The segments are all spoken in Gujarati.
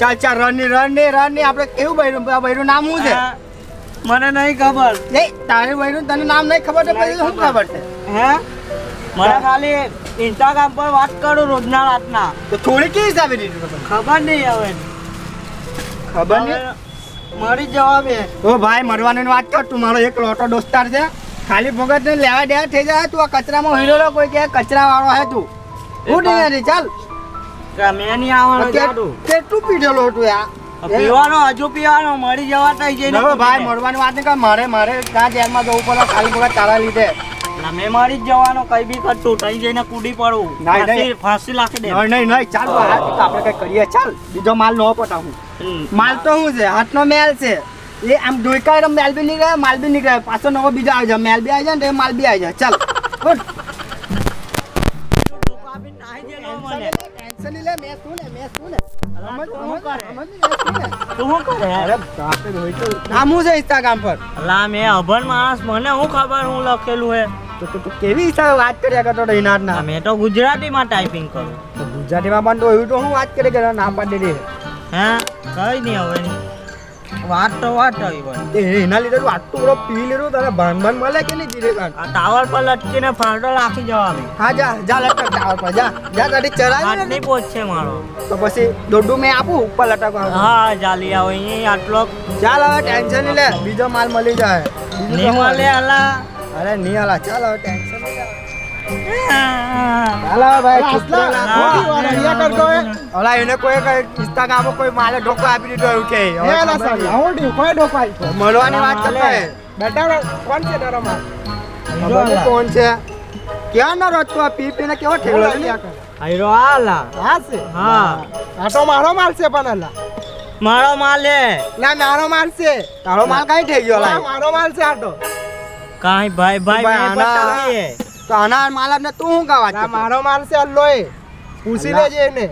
ચાલ ચાલ રનની. રનની રનની આપણે કેવું બૈરું આ બૈરું નામ શું છે? મને નહીં ખબર. તારે બૈરું તને નામ નહીં ખબર પછી શું ખબર. છે? હે? મને ખાલી ઇન્સ્ટાગ્રામ પર વાત કરું રોજના રાતના. તો થોડી કેવી હિસાબે દીધું ખબર નહીં હવે. ખબર નહીં? મરી જવાબ ઓ ભાઈ મરવાની વાત કર તું મારો એક લોટો દોસ્તાર છે. ખાલી ભગત ને લેવા દેવા થઈ જાય. તું આ કચરામાં હીરો કોઈ કે કચરા વાળો હે તું. હું નહીં ચાલ. મેં નહીં આવવાનું કેટલું પીધેલો તું યાર પીવાનો હજુ પીવાનો મરી જવા થઈ જઈને ભાઈ મરવાની વાત નહીં કર. મારે મારે ક્યાં જેલમાં જવું પડે? ખાલી ભગત તારા લીધે. ના, મારી જ જવાનો કઈ બી કરતું તઈ જઈને કુડી પડું. ના, નહીં. ફાંસી લાખી દે. નહીં નહીં નહીં ચાલ આપણે કઈ કરીએ ચાલ. બીજો માલ ન પટાવું. માલ તો શું છે? હાથનો મેલ છે. એ આમ ઢોઈકા એટલે મેલ બી નીકળે માલ બી નીકળે. પાછો નવો બીજો આવી જાય. મેલ બી આવી જાય ને માલ બી આવી જાય. ચાલ. ટેન્શન લે મેં શું ને મેં ને ને, ને? નામ શું છે ઇન્સ્ટાગ્રામ પર? અલા મેં અભણ માણસ મને શું ખબર હું લખેલું હે? તો કેવી હિસાબે વાત કર્યા કરતો હતો ના મેં તો ગુજરાતીમાં ટાઈપિંગ કરું ગુજરાતીમાં પણ તો એવું તો હું વાત કરી કે ના પાડી દે હે? કઈ નહીં હવે વાત તો વાત આવી તે એના લીધે તું આટલું બધો પી લીધું તારે ભાન ભાન મળે કે નહીં જીરે આ ટાવર પર લટકીને ફાટો રાખી જવા હા જા જા લટક ટાવર પર જા જા તારી ચરાય વાત નહીં પહોંચશે મારો. તો પછી દોડું મેં આપું ઉપર લટકવા હા ચાલી આવો અહીં આટલો. ચાલ હવે ટેન્શન નહીં લે બીજો માલ મળી જાય. બીજું નહીં મળે અલા. અરે નિયાલા ચાલો ટેન્શન. હા. ચાલ ભાઈ હે. એને કોઈ કોઈ માલે ઢોકો આપી દીધો એવું કે. મળવાની વાત કરતા હે કોણ છે ક્યાં ના રચતો આ પી પીને કેવો ઠેલો છે આયરો આલા. હા આટો મારો માલ છે પણ અલા. મારો માલે ના મારો માલ છે. તારો માલ કઈ થઈ ગયો મારો માલ છે આટો કાંઈ ભાઈ ભાઈ આના- બતાવીએ. તો આના માલ ને તું શું કા વાત મારો માલ છે અલ્લો એ પૂછી લેજે એને.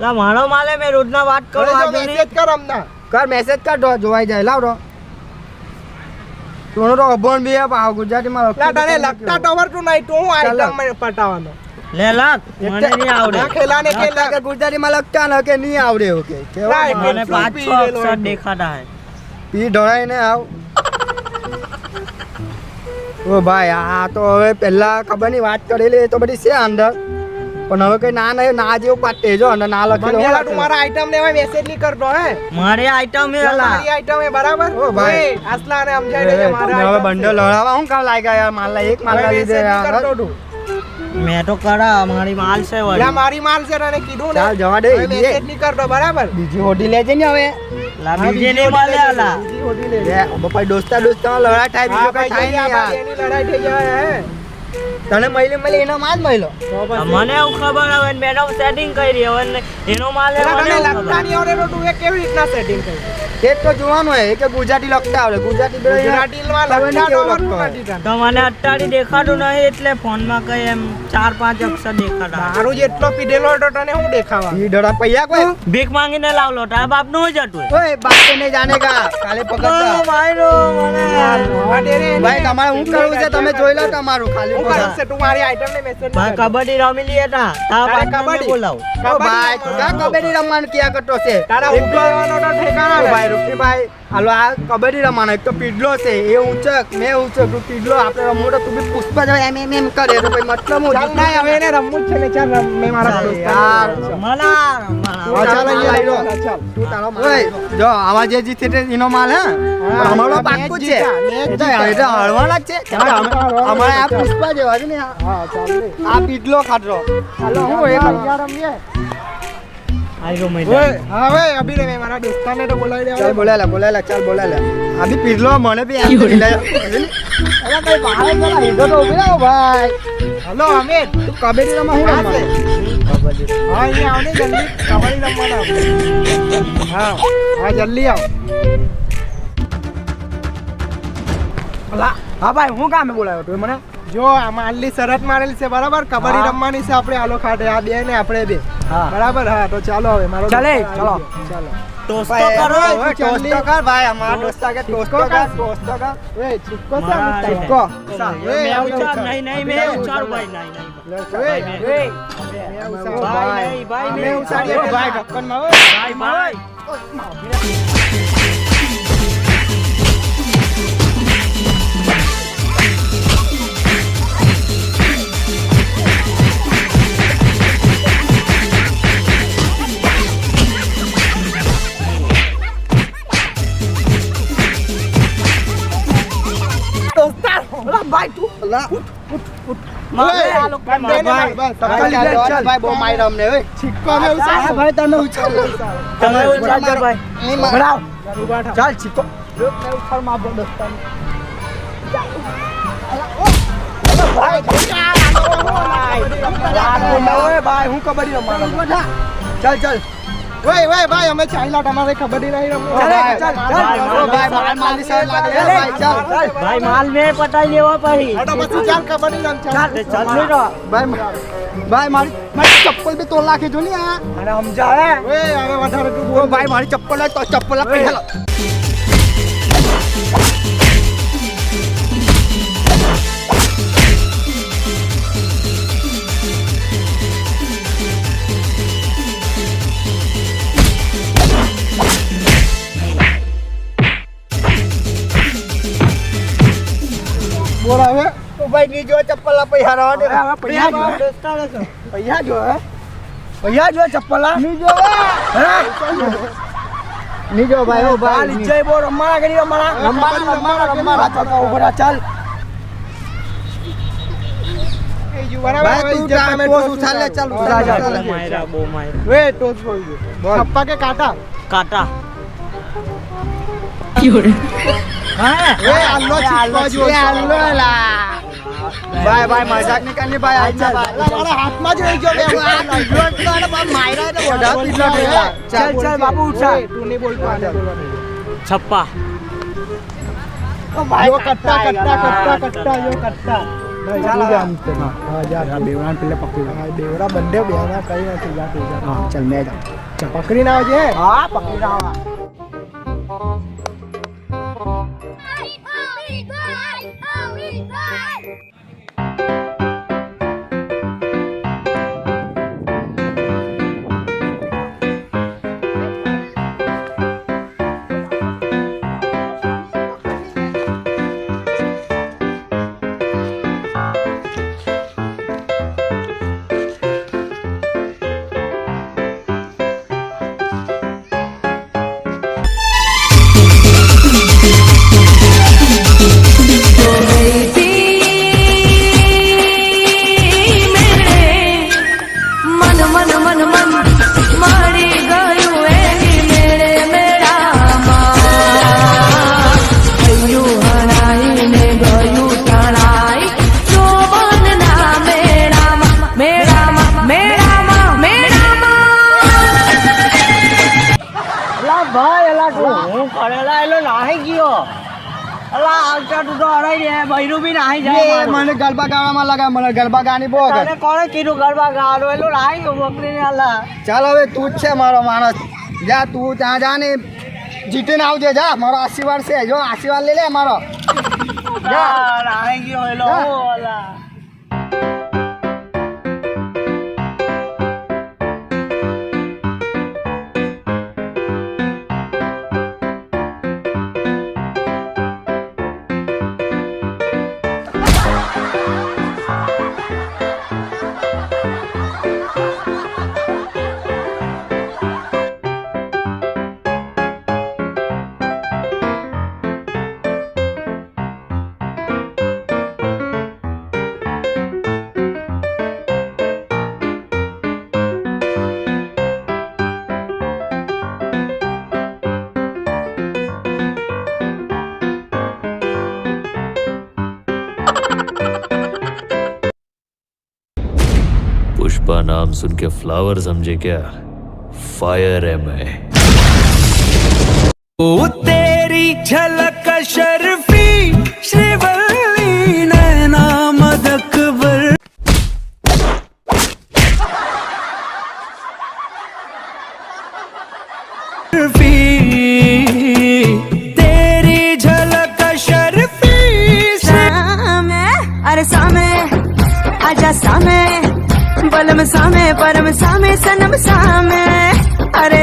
લા, મારો માલે રોજ ના વાત કરો આજુ. મેસેજ કર અમના. કર મેસેજ કર જો જોવાઈ જાય. લાવ દો તું તો અભણ બી હે પાછો ગુજરાતીમાં લખતું લા તને તો લગતા ટવર તું નહીં તું હું આઈટમ મને પટાવાનો લે લાગ મને નહીં આવડે. ના ખેલા ને લખતા ખેલા. કે ગુજરાતીમાં લખતા ન કે નહીં આવડે એવું કેવા કેવું? ના, મને પાંચ છ અક્ષર દેખાતા હે. પી ઢળાઈને આવ. ઓ ભાઈ આ તો હવે પહેલા ખબરની વાત કરેલી એ તો બધી છે અંદર. પણ હવે કઈ ના નહીં ના જેવું પાટે જો અને ના લખેલો હું મારા આઈટમ ને મેસેજ નહીં કરતો હે? મારી આઈટમ હે લા મારી આઈટમ હે બરાબર? ઓ ભાઈ. આસલા ને સમજાઈ. દેજે મારા હવે બંડલ છે. લડાવવા શું કામ લાગ્યા યાર? માલ એક માલ લીધે યાર. મેં તો કરા મારી માલ છે વળી. મારી માલ છે ને કીધું ને. ચાલ જવા દે મેસેજ નહીં કરતો બરાબર? બીજી ઓડી લેજે ને હવે. લા બીજે મળે લેજે, લા બપાઈ દોસ્તા દોસ્તા લડા થાય બીજો કઈ થાય નહીં એની લડાઈ થઈ જાય હે. તને મળી મળી એનો માલ મળ્યો. મને એવું ખબર હવે મેડમ સેટિંગ કરી હવે એનો માલ તને લગતા. નહીં આવડે તું એ કેવી રીતના સેટિંગ કરી? એક તો જોવાનું હોય કે ગુજરાતી લખતા આવડે. ગુજરાતી ગુજરાતી ગુજરાતીમાં ખબર નહીં લખતા કેવું તો લખતો આવડતું હોય. નથી તને. તો મને અત્યારે દેખાતું નહીં એટલે ફોનમાં કઈ એમ ચાર પાંચ અક્ષર દેખાતા મારું જેટલો પીધેલો હતો તને હું દેખાવા? ઈ ડરા પૈયા કોઈ? ભીખ માંગીને લાવલો તારા બાપનું જ હતું ઓય બાપ ને જાને કા કાલે પકડતા ભાઈ રો મને. આ ડેરે એને ભાઈ તમારે હું કરું છે? તમે જોઈ લો તમારું ખાલી હું કરવું છે તું મારી આઈટમ ને મેસેજ ભાઈ કબડ્ડી રમી લીએ તા. તારા બાપ કબડ્ડી? બોલાવ. ભાઈ ક્યાં કબડ્ડી રમવાનું ક્યાં કરતો છે. તારા ઊભો રહેવાનો તો ઠેકાણા ભાઈ રૂપીભાઈ હાલો આ કબડ્ડી રમવાનો એક તો પીડલો છે એ ઊંચક મેં ઊંચક. તું પીડલો આપણે રમવું તો તું બી પુષ્પ જ એમ એમ એમ કરે. તો કોઈ મતલબ હું ના હવે એને રમવું છે ને ચાલ મેં મારા યાર. મલા ચાલ અહીંયા લઈ લો. ચાલ તું તારો ઓય, જો આવા જે જીતે તે એનો માલ હે? અમારો પાક્કો છે. જીતા, તો જીતા. હળવાના જ છે. જીતા, અમારે આ પુષ્પા જેવા છે ને. હા ચાલ આ પીડલો ખાડરો હાલો હું એક રમીએ. હવે અભી રે મારા દોસ્તારને તો બોલાવી ચાલ દેવા બોલાયેલા બોલાયેલા ચાલ બોલાયેલા. આ બી મને બી એમ કરી લે અરે કઈ બહાર પેલા હીધો તો ઊભી રહો ભાઈ. હલો અમિત તું કબડ્ડી રમવા હું અહીંયા જલ્દી. કબડ્ડી રમવાના હા હા જલ્દી આવ. હા ભાઈ હું કામે બોલાવ્યો તું મને જો આમાં આટલી શરત મારેલી છે બરાબર? કબડ્ડી રમવાની છે આપણે આલો ખાટે. આ બે ને આપણે બે. બરાબર હા તો ચાલો હવે મારો ચાલે, ચાલો. ચાલો. ટોસ તો ભાઈ, કરો ટોસ્ટ કર ભાઈ અમારા દોસ્તા કે ટોસ્ટ કર. ટોસ્ટ કર. એ ચિક્કો? છે. ચિક્કો. મેં એ, ઉછાળ, આપણે નહીં નહીં મેં ઉછાળ ભાઈ. નહીં નહીં. ભાઈ ભાઈ, ભાઈ. ભાઈ ભાઈ. ભાઈ ભાઈ ભાઈ. ભાઈ ભાઈ ભાઈ. મારે આ લોકો ભાઈ, ભાઈ, બહુ ઓય. ઉછાળ. ભાઈ, ઉછાળો. તમે ભાઈ. નહીં ચાલ, ભાઈ હું કબડ્ડી રમવાનો ચાલ ચાલ. ઓય ઓય ભાઈ અમે ચાલ્યા તમારે ખબર નહીં રહી ચાલ, ચાલ, ચાલ. ભાઈ, માલ માલ સાઈડ લાગે. ભાઈ, ચાલ. ભાઈ માલ મે પટાઈ લેવા પછી હટો પછી ચાલ ખબર રમ ચાલ ચાલ ચાલુ. રહો ભાઈ ભાઈ મારી મારી ચપ્પલ બી તોડ નાખી જો ને આ. અને સમજાવે? ઓય હવે વધારે તું ભાઈ મારી ચપ્પલ ચપ્પલ આ રહો દે. હવે પૈસા જો દોસ્તારો છો. પૈસા જો હે પૈસા જો ચપ્પલની જો ની જો ભાઈ ઓ ભાઈ. લીચે બો રમવાના કરી રમવાના. રમવાના, રમવાના, રમવાના. ચાલ તો ચાલ કાટા? કાટા. હા. એ આલ્લો એ આલ્લો લા. ભાઈ ભાઈ મજાક નહીં ભાઈ આજના મારા હાથમાં જ રહી ગયો બે આ તીજો તો આને બાપ માર્યા એટલે બધા. તીજો થયેલા. ચાલ ચાલ. બાપુ. ઉઠા તું નહીં બોલતો. છપ્પા. યો કટ્ટા કટ્ટા કટ્ટા કટ્ટા યો કટ્ટા. પકડી હા ના તું હરાઈ દે બૈરું બી નાહી જાય. મને ગરબા ગાવામાં લગા મને ગરબા ગાની બો. તને કોણે કીધું ગરબા ગાવાનો? એલો નાહી ગયો બકરીને અલા ચાલ હવે તું જ છે મારો માણસ. જા તું ત્યાં જા ને જીતીને આવજે જા. મારો આશીર્વાદ છે. જો આશીર્વાદ લઈ લે મારો. જા. નાહી ગયો એલો જા. सुन के फ्लावर समझे क्या? फायर है मैं। ओ तेरी झलक शर्फी श्रीवल्ली नैना मदकबर तेरी झलक शर्फी अरे सामे। બલમ સામે પરમ સામે સનમ સામે અરે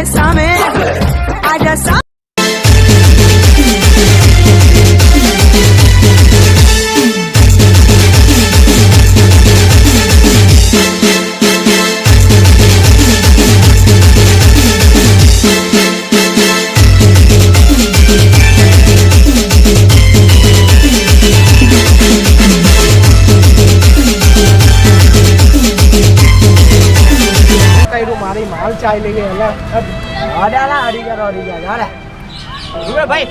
ભાઈ?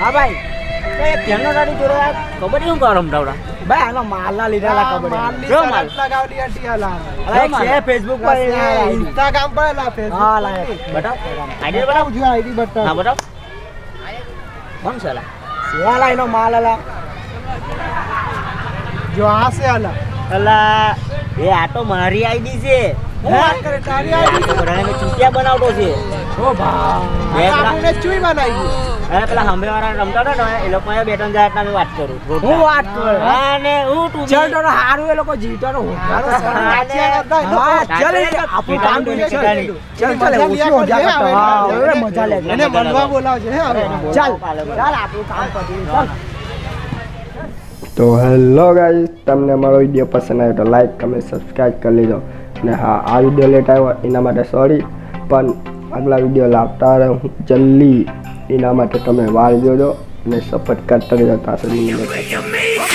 હા ભાઈ. તો એ કેનો જોડે આ ખબર શું કરો રમડાવડા ભાઈ આનો માલના લીધેલા ખબર માલની માલ. લગાવડી હતી અલા અલા છે ફેસબુક પર ઇન્સ્ટાગ્રામ પર અલા ફેસબુક હા લા બતાવ. આઈડી બતાવ જો આઈડી બતાવ. હા બતાવ. કોણ છે લા શિયાલા એનો માલ અલા. જો આ છે અલા. અલા એ આ તો મારી આઈડી છે. હું વાત કરે તારી આઈડી બધાને બનાવતો છે. ઓ ભા આપણે ચૂઈ બનાવી અરે પેલા હંભે વાળા રમતા હતા ને એ લોકો બે ત્રણ જાતના મેં વાત કરું. હું વાત કરું? હા હું તું ચલ તો હારું એ લોકો જીવતો ચાલ આપણું કામ ચાલ, ચાલ ચાલ, ચાલ મજા ઓછી લ્યા મજા કરજે, કરતા. હવે હા, જલ્દી. હવે મજા લે. એને મળવા બોલાવજે હે હવે. ચાલ. ચાલ આપણું કામ પતી તો હેલો ગાઈઝ તમને મારો વીડિયો પસંદ આવ્યો તો લાઈક કમેન્ટ સબસ્ક્રાઈબ કરી લેજો. ને હા આ વીડિયો લેટ આવ્યો એના માટે સોરી પણ આગલા વીડિયો લાવતા રહું. જલ્દી. એના માટે તમે વાળ જોજો અને સપોર્ટ કરતા રહેજો. ત્યાં